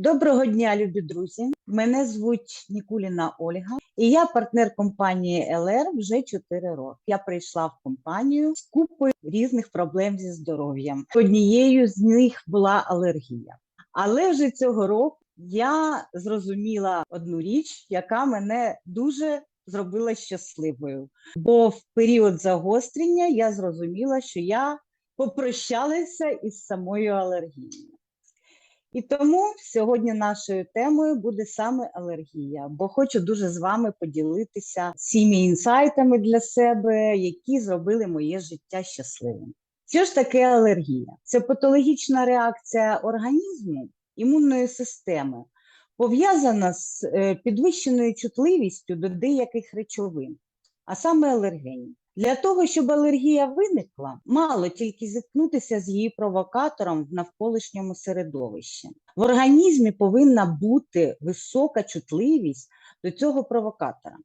Доброго дня, любі друзі. Мене звуть Нікуліна Ольга, і я партнер компанії ЛР вже 4 роки. Я прийшла в компанію з купою різних проблем зі здоров'ям. Однією з них була алергія. Але вже цього року я зрозуміла одну річ, яка мене дуже зробила щасливою. Бо в період загострення я зрозуміла, що я попрощалася із самою алергією. І тому сьогодні нашою темою буде саме алергія, бо хочу дуже з вами поділитися цими інсайтами для себе, які зробили моє життя щасливим. Що ж таке алергія? Це патологічна реакція організму імунної системи, пов'язана з е, підвищеною чутливістю до деяких речовин, а саме алергенів. Для того, щоб алергія виникла, мало тільки зіткнутися з її провокатором в навколишньому середовищі. В організмі повинна бути висока чутливість до цього провокатора,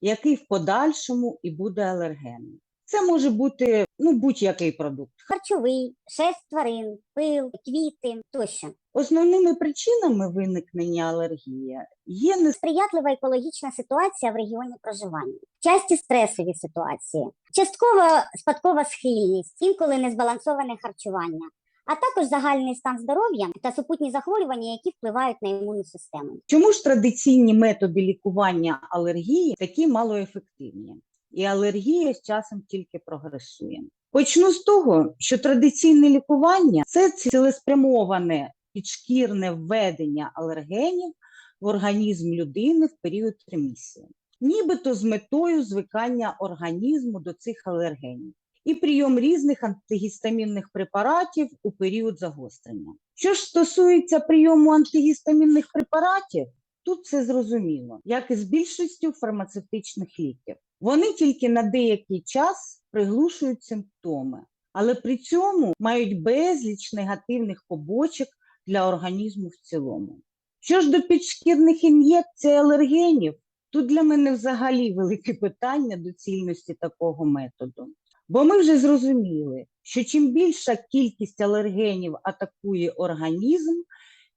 який в подальшому і буде алергенним. Це може бути ну, будь-який продукт. харчовий, шерсть тварин, пил, квіти тощо. Основними причинами виникнення алергії є не Сприятлива екологічна ситуація в регіоні проживання, часті стресові ситуації, часткова спадкова схильність, інколи незбалансоване харчування, а також загальний стан здоров'я та супутні захворювання, які впливають на імунну систему. Чому ж традиційні методи лікування алергії такі малоефективні? І алергія з часом тільки прогресує. Почну з того, що традиційне лікування це цілеспрямоване підшкірне введення алергенів в організм людини в період ремісії, нібито з метою звикання організму до цих алергенів і прийом різних антигістамінних препаратів у період загострення. Що ж стосується прийому антигістамінних препаратів, тут це зрозуміло, як і з більшістю фармацевтичних ліків. Вони тільки на деякий час приглушують симптоми, але при цьому мають безліч негативних побочок для організму в цілому. Що ж до підшкірних ін'єкцій алергенів, тут для мене взагалі велике питання доцільності такого методу. Бо ми вже зрозуміли, що чим більша кількість алергенів атакує організм,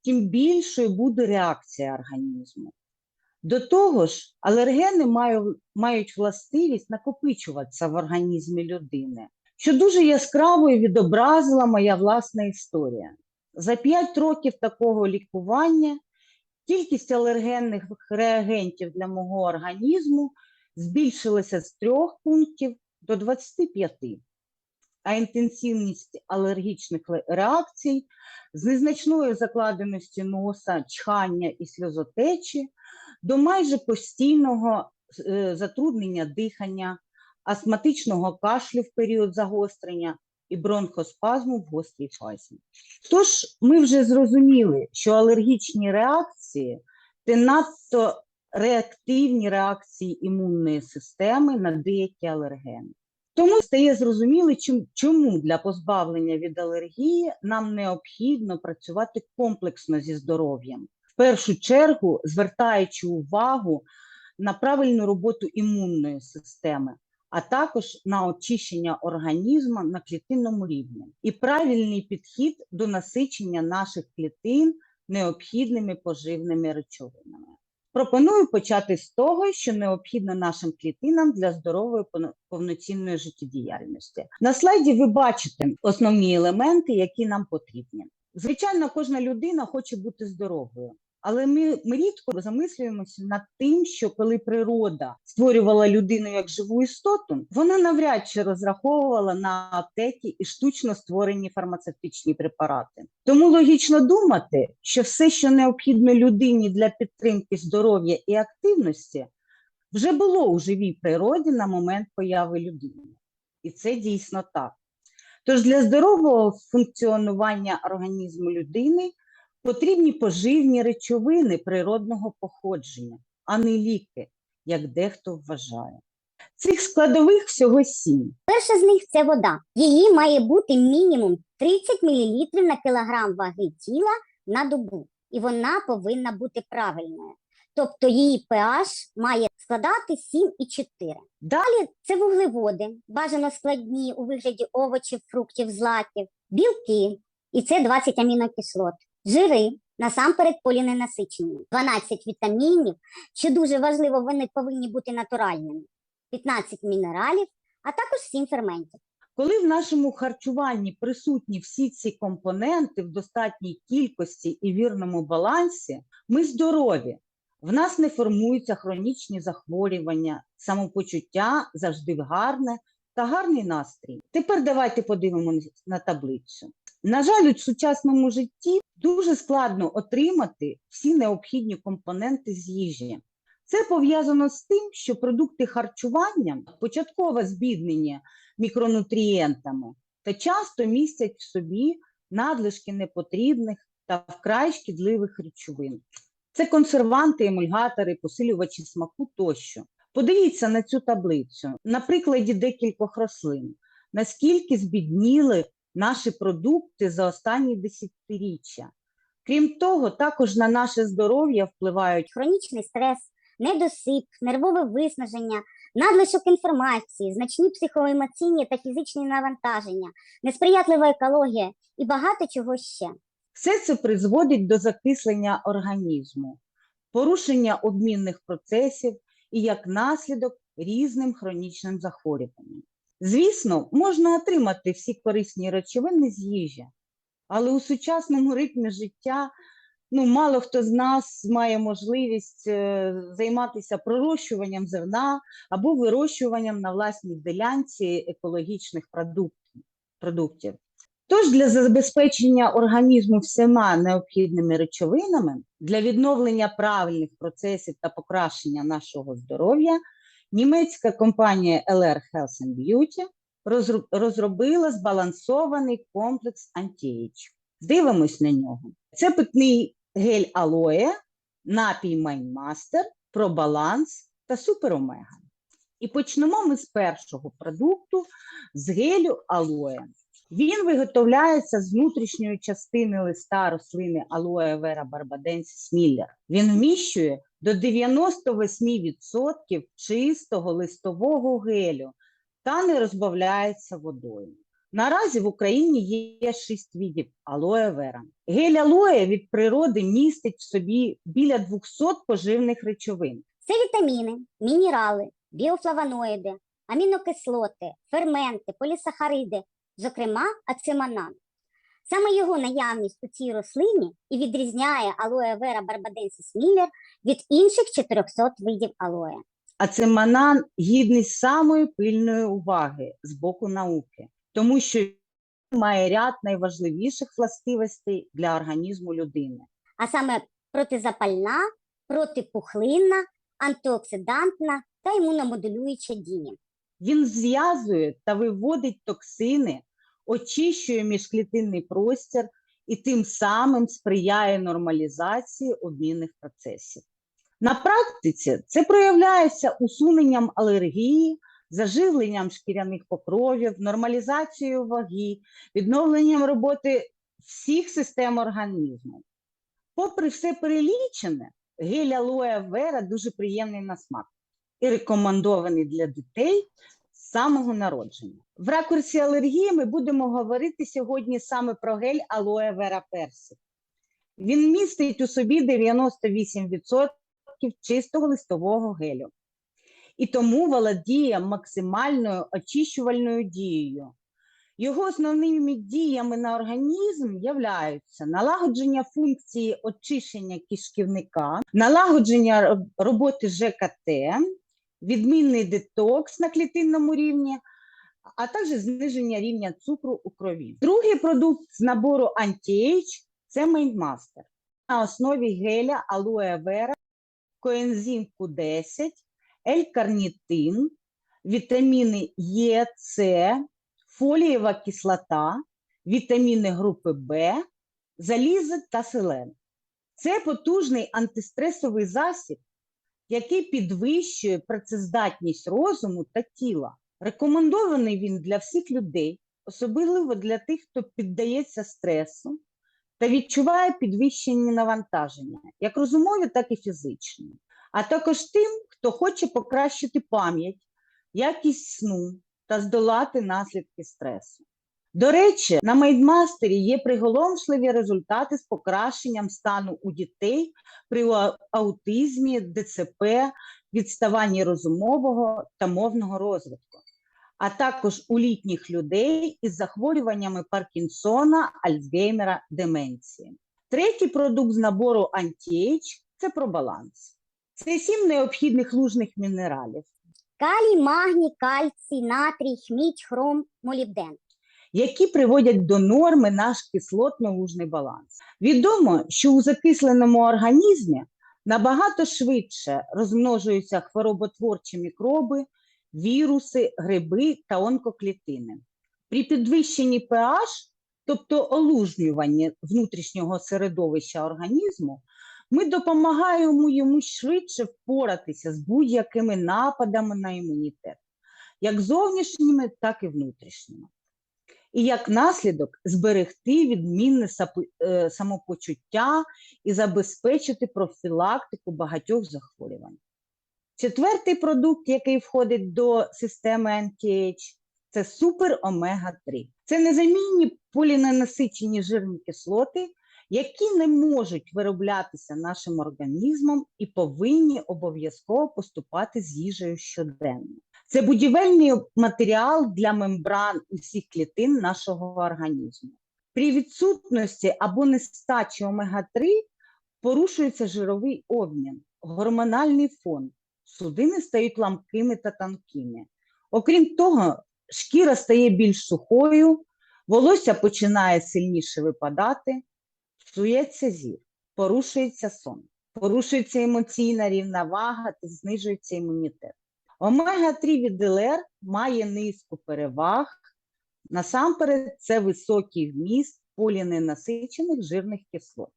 тим більшою буде реакція організму. До того ж, алергени мають властивість накопичуватися в організмі людини, що дуже яскравою відобразила моя власна історія. За 5 років такого лікування кількість алергенних реагентів для мого організму збільшилася з 3 пунктів до 25, а інтенсивність алергічних реакцій з незначною закладеності носа, чхання і сльозотечі до майже постійного е, затруднення дихання, астматичного кашлю в період загострення і бронхоспазму в гострій фазі. Тож ми вже зрозуміли, що алергічні реакції це надто реактивні реакції імунної системи на деякі алергени. Тому стає зрозуміло, чому для позбавлення від алергії нам необхідно працювати комплексно зі здоров'ям, в першу чергу звертаючи увагу на правильну роботу імунної системи, а також на очищення організму на клітинному рівні і правильний підхід до насичення наших клітин необхідними поживними речовинами. Пропоную почати з того, що необхідно нашим клітинам для здорової повно- повноцінної життєдіяльності. На слайді ви бачите основні елементи, які нам потрібні. Звичайно, кожна людина хоче бути здоровою. Але ми, ми рідко замислюємося над тим, що коли природа створювала людину як живу істоту, вона навряд чи розраховувала на аптеки і штучно створені фармацевтичні препарати. Тому логічно думати, що все, що необхідно людині для підтримки здоров'я і активності, вже було у живій природі на момент появи людини. І це дійсно так. Тож для здорового функціонування організму людини потрібні поживні речовини природного походження, а не ліки, як дехто вважає. Цих складових всього сім. Перша з них це вода. Її має бути мінімум 30 мл на кілограм ваги тіла на добу, і вона повинна бути правильною. Тобто її pH має складати 7,4. Далі це вуглеводи, бажано складні у вигляді овочів, фруктів, злаків, білки, і це 20 амінокислот, жири, Насамперед поліненасичені. 12 вітамінів, що дуже важливо, вони повинні бути натуральними. 15 мінералів, а також 7 ферментів. Коли в нашому харчуванні присутні всі ці компоненти в достатній кількості і вірному балансі, ми здорові. В нас не формуються хронічні захворювання, самопочуття завжди гарне та гарний настрій. Тепер давайте подивимося на таблицю. На жаль, у сучасному житті дуже складно отримати всі необхідні компоненти з їжі. Це пов'язано з тим, що продукти харчування початково збіднені мікронутрієнтами та часто містять в собі надлишки непотрібних та вкрай шкідливих речовин. Це консерванти, емульгатори, посилювачі смаку тощо. Подивіться на цю таблицю на прикладі декількох рослин, наскільки збідніли наші продукти за останні десятиріччя. Крім того, також на наше здоров'я впливають Хронічний стрес, недосип, нервове виснаження, надлишок інформації, значні психоемоційні та фізичні навантаження, несприятлива екологія і багато чого ще. Все це призводить до закислення організму, порушення обмінних процесів і як наслідок різним хронічним захворюванням. Звісно, можна отримати всі корисні речовини з їжі, але у сучасному ритмі життя ну, мало хто з нас має можливість е, займатися пророщуванням зерна або вирощуванням на власній ділянці екологічних продуктів. продуктів. Тож для забезпечення організму всіма необхідними речовинами для відновлення правильних процесів та покращення нашого здоров'я німецька компанія LR Health and Beauty розробила збалансований комплекс Anti-Age. Дивимось на нього. Це питний гель алоє, напій Майнмастер, Пробаланс та Супер Омега. І почнемо ми з першого продукту з гелю алоє. Він виготовляється з внутрішньої частини листа рослини алоe vera barbadensis miller. Він вміщує до 98% чистого листового гелю та не розбавляється водою. Наразі в Україні є шість видів алоe vera. Гель алоє від природи містить в собі біля 200 поживних речовин. Це вітаміни, мінерали, біофлавоноїди, амінокислоти, ферменти, полісахариди, зокрема ациманан. Саме його наявність у цій рослині і відрізняє алоe vera barbadensis miller від інших 400 видів алоє. А це манан гідний самої пильної уваги з боку науки, тому що він має ряд найважливіших властивостей для організму людини. а саме протизапальна, протипухлинна, антиоксидантна та імуномодулююча дії. Він зв'язує та виводить токсини, очищує міжклітинний простір і тим самим сприяє нормалізації обмінних процесів. На практиці це проявляється усуненням алергії, заживленням шкіряних покровів, нормалізацією ваги, відновленням роботи всіх систем організму. Попри все перелічене, гель алоe вера дуже приємний на смак і рекомендований для дітей самого народження. В ракурсі алергії ми будемо говорити сьогодні саме про гель алоe вера персик. Він містить у собі 98% чистого листового гелю і тому володіє максимальною очищувальною дією. Його основними діями на організм являються налагодження функції очищення кишківника, налагодження роботи ЖКТ, відмінний детокс на клітинному рівні, а також зниження рівня цукру у крові. Другий продукт з набору Anti-Age – це Mindmaster на основі геля алоe вера, коензим Q10, L-карнітин, вітаміни Е, С, фолієва кислота, вітаміни групи В, залізо та селен. Це потужний антистресовий засіб, який підвищує працездатність розуму та тіла. Рекомендований він для всіх людей, особливо для тих, хто піддається стресу та відчуває підвищені навантаження, як розумові, так і фізичні, а також тим, хто хоче покращити пам'ять, якість сну та здолати наслідки стресу. До речі, на Майдмастері є приголомшливі результати з покращенням стану у дітей при аутизмі, ДЦП, відставанні розумового та мовного розвитку, а також у літніх людей із захворюваннями Паркінсона, Альцгеймера, деменції. Третій продукт з набору Anti-Age – це пробаланс. Це сім необхідних лужних мінералів, Калій, магній, кальцій, натрій, хмідь, хром, молібден. Які приводять до норми наш кислотно-лужний баланс. Відомо, що у закисленому організмі набагато швидше розмножуються хвороботворчі мікроби, віруси, гриби та онкоклітини. При підвищенні pH, тобто олужнюванні внутрішнього середовища організму, ми допомагаємо йому швидше впоратися з будь-якими нападами на імунітет, як зовнішніми, так і внутрішніми і як наслідок зберегти відмінне е, самопочуття і забезпечити профілактику багатьох захворювань. Четвертий продукт, який входить до системи Anti-Age, це супер омега 3 Це незамінні поліненасичені жирні кислоти, які не можуть вироблятися нашим організмом і повинні обов'язково поступати з їжею щоденно. Це будівельний матеріал для мембран усіх клітин нашого організму. При відсутності або нестачі омега-3 порушується жировий обмін, гормональний фон, судини стають ламкими та тонкими. Окрім того, шкіра стає більш сухою, волосся починає сильніше випадати, псується зір, порушується сон, порушується емоційна рівновага та знижується імунітет. Омега-3 від ЛР має низку переваг. Насамперед, це високий вміст поліненасичених жирних кислот.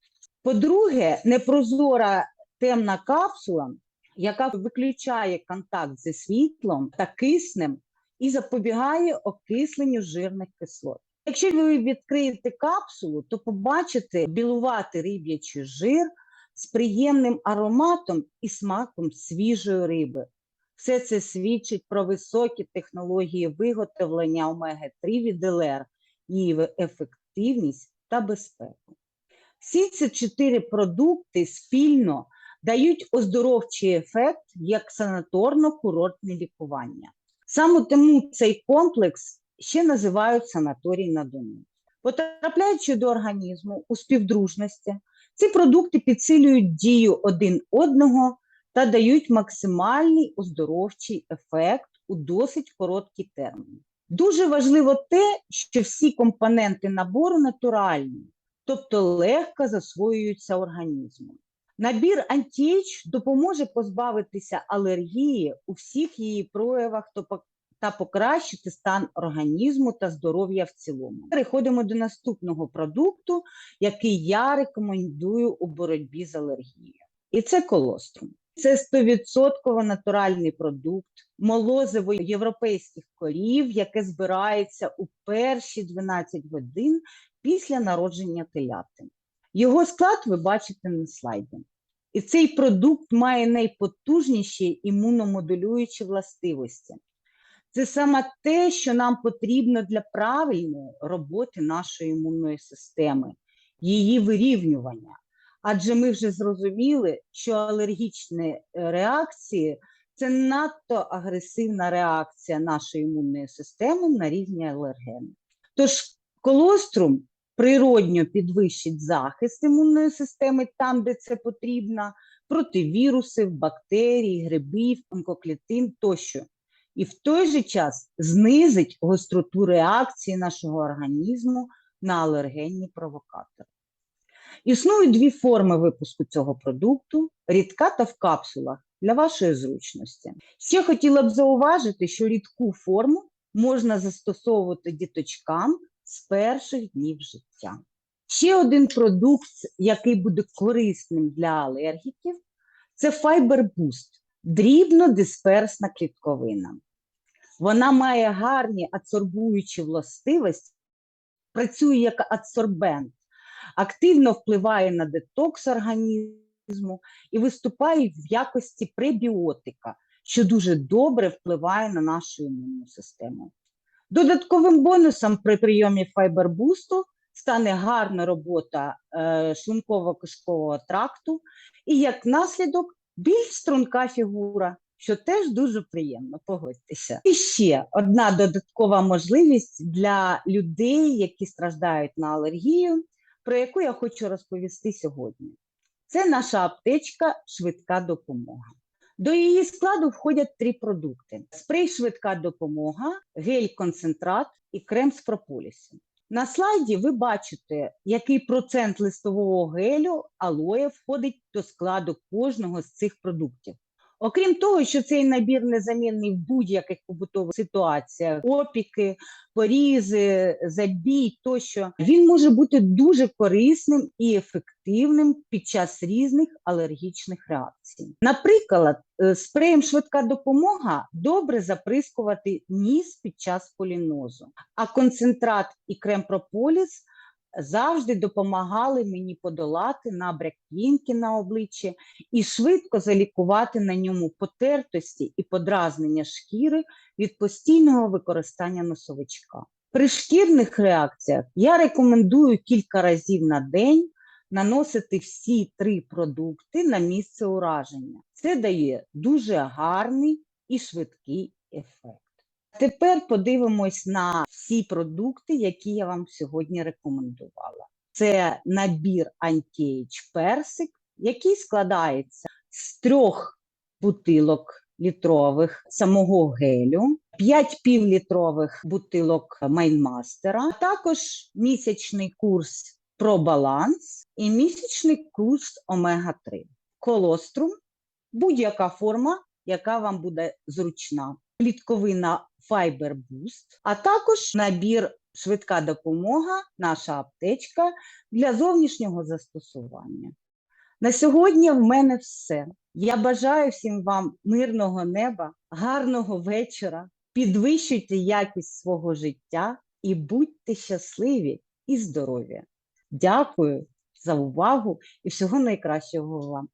По-друге, непрозора темна капсула, яка виключає контакт зі світлом та киснем і запобігає окисленню жирних кислот. Якщо ви відкриєте капсулу, то побачите білуватий риб'ячий жир з приємним ароматом і смаком свіжої риби. Все це свідчить про високі технології виготовлення омега-3 від ЛР, її ефективність та безпеку. Всі ці чотири продукти спільно дають оздоровчий ефект як санаторно-курортне лікування. Саме тому цей комплекс ще називають санаторій на Дону. Потрапляючи до організму у співдружності, ці продукти підсилюють дію один одного та дають максимальний оздоровчий ефект у досить короткий термін. Дуже важливо те, що всі компоненти набору натуральні, тобто легко засвоюються організмом. Набір антіч допоможе позбавитися алергії у всіх її проявах та покращити стан організму та здоров'я в цілому. Переходимо до наступного продукту, який я рекомендую у боротьбі з алергією. І це колострум. Це 100% натуральний продукт, молозиво європейських корів, яке збирається у перші 12 годин після народження теляти. Його склад ви бачите на слайді. І цей продукт має найпотужніші імуномодулюючі властивості. Це саме те, що нам потрібно для правильної роботи нашої імунної системи, її вирівнювання. Адже ми вже зрозуміли, що алергічні е, реакції це надто агресивна реакція нашої імунної системи на різні алергени. Тож колострум природньо підвищить захист імунної системи там, де це потрібно, проти вірусів, бактерій, грибів, онкоклітин тощо. І в той же час знизить гостроту реакції нашого організму на алергенні провокатори. Існують дві форми випуску цього продукту: рідка та в капсулах для вашої зручності. Ще хотіла б зауважити, що рідку форму можна застосовувати діточкам з перших днів життя. Ще один продукт, який буде корисним для алергіків, це Fiber Boost – дрібнодисперсна клітковина. Вона має гарні адсорбуючі властивості, працює як адсорбент, активно впливає на детокс організму і виступає в якості пребіотика, що дуже добре впливає на нашу імунну систему. Додатковим бонусом при прийомі файбербусту стане гарна робота е, шлунково-кишкового тракту і як наслідок більш струнка фігура, що теж дуже приємно, погодьтеся. І ще одна додаткова можливість для людей, які страждають на алергію, про яку я хочу розповісти сьогодні. Це наша аптечка Швидка допомога. До її складу входять три продукти: спрей швидка допомога, гель-концентрат і крем з прополісу. На слайді ви бачите, який процент листового гелю алоє входить до складу кожного з цих продуктів. Окрім того, що цей набір незамінний в будь-яких побутових ситуаціях, опіки, порізи, забій тощо, він може бути дуже корисним і ефективним під час різних алергічних реакцій. Наприклад, е, спреєм швидка допомога добре заприскувати ніс під час полінозу, а концентрат і крем прополіс завжди допомагали мені подолати набряк пінки на обличчі і швидко залікувати на ньому потертості і подразнення шкіри від постійного використання носовичка. При шкірних реакціях я рекомендую кілька разів на день наносити всі три продукти на місце ураження. Це дає дуже гарний і швидкий ефект. Тепер подивимось на всі продукти, які я вам сьогодні рекомендувала. Це набір Anti-Age персик, який складається з трьох бутилок літрових самого гелю, 5 півлітрових бутилок Майнмастера, також місячний курс про баланс і місячний курс омега-3. Колострум будь-яка форма, яка вам буде зручна. Клітковина Fiber Boost, а також набір швидка допомога, наша аптечка для зовнішнього застосування. На сьогодні в мене все. Я бажаю всім вам мирного неба, гарного вечора, підвищуйте якість свого життя і будьте щасливі і здорові. Дякую за увагу і всього найкращого вам.